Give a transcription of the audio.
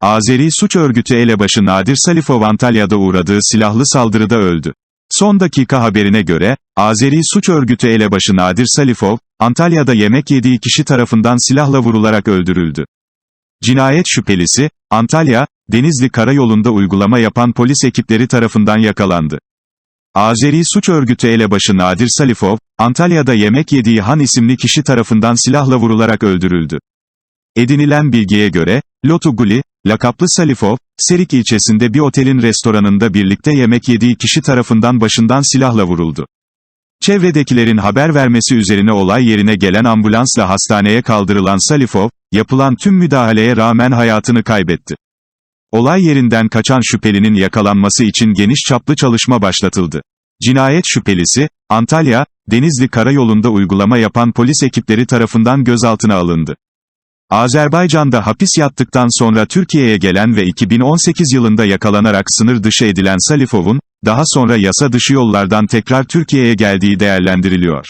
Azeri suç örgütü elebaşı Nadir Salifov Antalya'da uğradığı silahlı saldırıda öldü. Son dakika haberine göre, Azeri suç örgütü elebaşı Nadir Salifov, Antalya'da yemek yediği kişi tarafından silahla vurularak öldürüldü. Cinayet şüphelisi, Antalya, Denizli Karayolu'nda uygulama yapan polis ekipleri tarafından yakalandı. Azeri suç örgütü elebaşı Nadir Salifov, Antalya'da yemek yediği Han isimli kişi tarafından silahla vurularak öldürüldü. Edinilen bilgiye göre, Lotu Guli, lakaplı Salifov, Serik ilçesinde bir otelin restoranında birlikte yemek yediği kişi tarafından başından silahla vuruldu. Çevredekilerin haber vermesi üzerine olay yerine gelen ambulansla hastaneye kaldırılan Salifov, yapılan tüm müdahaleye rağmen hayatını kaybetti. Olay yerinden kaçan şüphelinin yakalanması için geniş çaplı çalışma başlatıldı. Cinayet şüphelisi, Antalya, Denizli Karayolu'nda uygulama yapan polis ekipleri tarafından gözaltına alındı. Azerbaycan'da hapis yattıktan sonra Türkiye'ye gelen ve 2018 yılında yakalanarak sınır dışı edilen Salifov'un, daha sonra yasa dışı yollardan tekrar Türkiye'ye geldiği değerlendiriliyor.